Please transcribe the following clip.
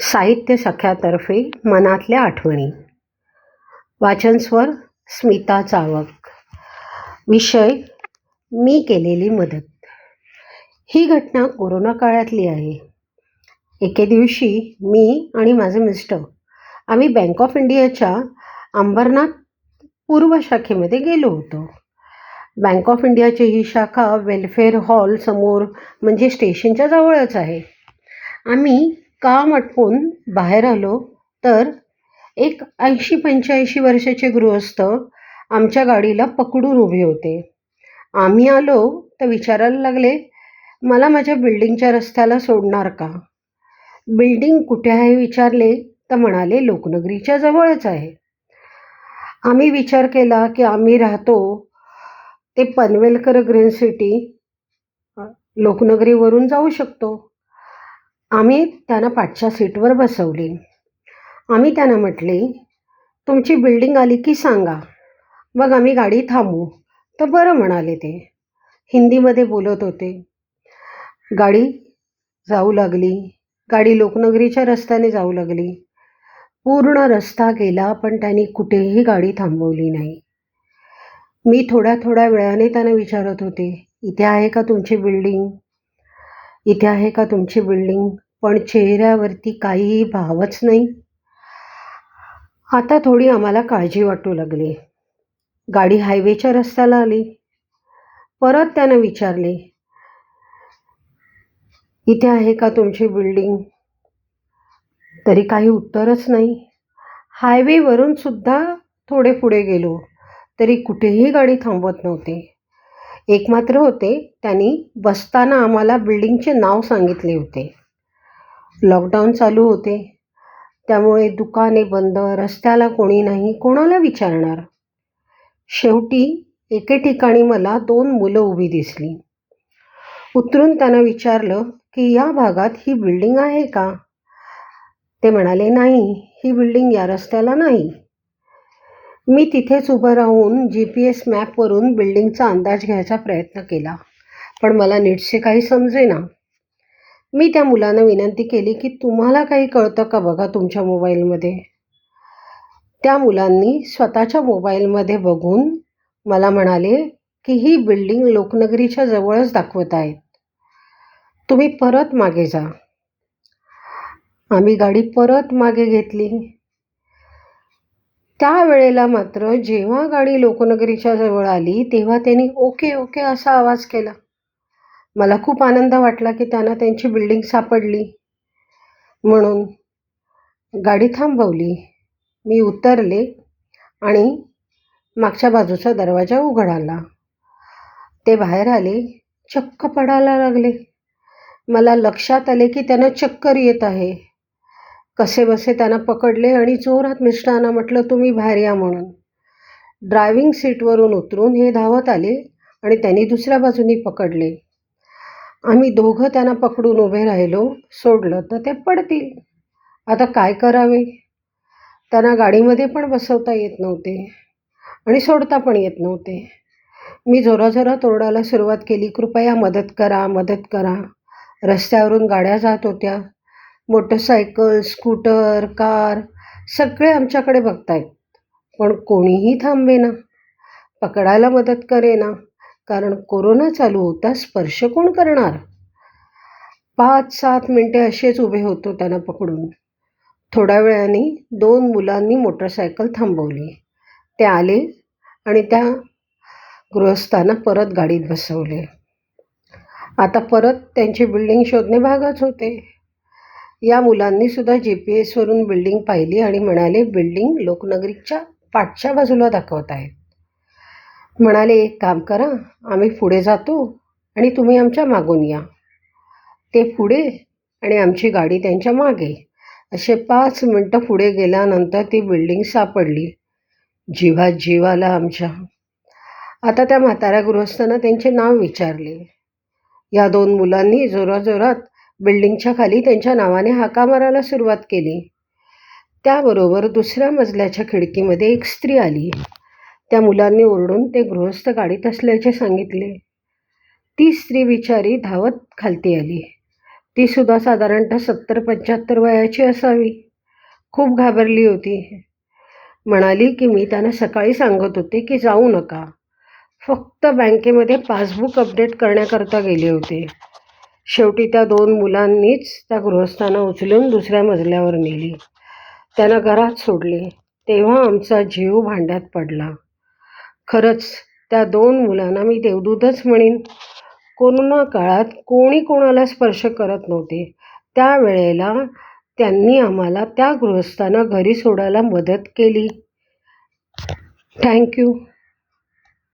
साहित्य सख्यातर्फे मनातल्या आठवणी. वाचनस्वर स्मिता चावक. विषय मी केलेली मदत. ही घटना कोरोना काळातली आहे. एके दिवशी मी आणि माझे मिस्टर आम्ही बँक ऑफ इंडियाच्या अंबरनाथ पूर्व शाखेमध्ये गेलो होतो. बँक ऑफ इंडियाची ही शाखा वेलफेअर हॉल समोर म्हणजे स्टेशनच्या जवळच आहे. आम्ही काम आटपून बाहेर आलो तर एक ऐंशी पंच्याऐंशी वर्षाचे गृहस्थ आमच्या गाडीला पकडून उभे होते. आम्ही आलो तर विचारायला लागले मला माझ्या बिल्डिंगच्या रस्त्याला सोडणार का? बिल्डिंग कुठे आहे? विचारले तर म्हणाले लोकनगरीच्या जवळच आहे. आम्ही विचार केला की आम्ही राहतो ते पनवेलकर ग्रीन सिटी लोकनगरीवरून जाऊ शकतो. आम्ही त्यांना पाठच्या सीटवर बसवले. आम्ही त्यांना म्हटले तुमची बिल्डिंग आली की सांगा. मग आम्ही गाडी थांबू तर बरं म्हणाले ते. हिंदीमध्ये बोलत होते. गाडी जाऊ लागली. गाडी लोकनगरीच्या रस्त्याने जाऊ लागली. पूर्ण रस्ता गेला पण त्यांनी कुठेही गाडी थांबवली नाही. मी थोड्या थोड्या वेळाने त्यांना विचारत होते इथे आहे का तुमची बिल्डिंग? इथे आहे का तुमची बिल्डिंग पण चेहऱ्यावरती काहीही भावच नाही. आता थोडी आम्हाला काळजी वाटू लागली. गाडी हायवेच्या रस्त्याला आली. परत त्यानं विचारले इथे आहे का तुमची बिल्डिंग तरी काही उत्तरच नाही. हायवेवरून सुद्धा थोडे पुढे गेलो तरी कुठेही गाडी थांबवत नव्हती. एक मात्र होते. त्यांनी बसताना आम्हाला बिल्डिंगचे नाव सांगितले होते. लॉकडाऊन चालू होते. त्यामुळे दुकाने बंद रस्त्याला कोणी नाही कोणाला विचारणार? शेवटी एके ठिकाणी मला दोन मुलं उभी दिसली. उतरून त्यांना विचारलं की या भागात ही बिल्डिंग आहे का? ते म्हणाले नाही ही बिल्डिंग या रस्त्याला नाही. मी तिथेच उभं राहून जी पी एस मॅपवरून बिल्डिंगचा अंदाज घ्यायचा प्रयत्न केला पण मला नीटसे काही समजेना. मी त्या मुलानं विनंती केली की तुम्हाला काही कळतं का बघा तुमच्या मोबाईलमध्ये? त्या मुलांनी स्वतःच्या मोबाईलमध्ये बघून मला म्हणाले की ही बिल्डिंग लोकनगरीच्या जवळच दाखवत आहेत. तुम्ही परत मागे जा. आम्ही गाडी परत मागे घेतली. त्यावेळेला मात्र जेव्हा गाडी लोकनगरीच्या जवळ आली तेव्हा त्यांनी ओके ओके असा आवाज केला. मला खूप आनंद वाटला की त्यांना त्यांची बिल्डिंग सापडली. म्हणून गाडी थांबवली. मी उतरले आणि मागच्या बाजूचा दरवाजा उघडाला. ते बाहेर आले चक्क पडायला लागले. मला लक्षात आले की त्यांना चक्कर येत आहे. कसेबसे त्यांना पकडले आणि जोरात मिस्टरांना म्हटलं तुम्ही बाहेर या म्हणून. ड्रायव्हिंग सीटवरून उतरून हे धावत आले आणि त्यांनी दुसऱ्या बाजूनी पकडले. आम्ही दोघं त्यांना पकडून उभे राहिलो. सोडलं तर ते पडतील. आता काय करावे? त्यांना गाडीमध्ये पण बसवता येत नव्हते आणि सोडता पण येत नव्हते. मी जोराजोरात ओरडायला सुरुवात केली कृपया मदत करा मदत करा. रस्त्यावरून गाड्या जात होत्या. मोटरसायकल स्कूटर कार सगळे आमच्याकडे बघतायत. पण कोणीही थांबेना पकडायला मदत करेना. कारण कोरोना चालू होता स्पर्श कोण करणार? पाच सात मिनटे असेच उभे होतो त्यांना पकडून. थोड्या वेळाने दोन मुलांनी मोटरसायकल थांबवली. ते आले आणि त्या गृहस्थांना परत गाडीत बसवले. आता परत त्यांची बिल्डिंग शोधणे भागच होते. या मुलांनी सुद्धा जी पी एसवरून बिल्डिंग पाहिली आणि म्हणाले बिल्डिंग लोकनगरीच्या पाठच्या बाजूला दाखवत आहेत. म्हणाले एक काम करा आम्ही पुढे जातो आणि तुम्ही आमच्या मागून या. ते पुढे आणि आमची गाडी त्यांच्या मागे. असे पाच मिनटं पुढे गेल्यानंतर ती बिल्डिंग सापडली. जीवा जीवाला आमच्या. आता त्या म्हाताऱ्या गृहस्थांना त्यांचे नाव विचारले. या दोन मुलांनी जोराजोरात बिल्डिंगच्या खाली त्यांच्या नावाने हाका मारायला सुरुवात केली. त्याबरोबर दुसऱ्या मजल्याच्या खिडकीमध्ये एक स्त्री आली. त्या मुलांनी ओरडून ते गृहस्थ गाडीत असल्याचे सांगितले. ती स्त्री विचारी धावत खालती आली. तीसुद्धा साधारणतः सत्तर पंच्याहत्तर वयाची असावी. खूप घाबरली होती. म्हणाली की मी त्यांना सकाळी सांगत होते की जाऊ नका. फक्त बँकेमध्ये पासबुक अपडेट करण्याकरता गेले होते. शेवटी त्या दोन मुलांनीच त्या गृहस्थांना उचलून दुसऱ्या मजल्यावर नेली. त्यांना घरात सोडले. तेव्हा आमचा जीव भांड्यात पडला. खरंच त्या दोन मुलांना मी देवदूतच म्हणेन. कोरोना काळात कोणी कोणाला स्पर्श करत नव्हते. त्यावेळेला त्यांनी आम्हाला त्या गृहस्थांना घरी सोडायला मदत केली. थँक्यू.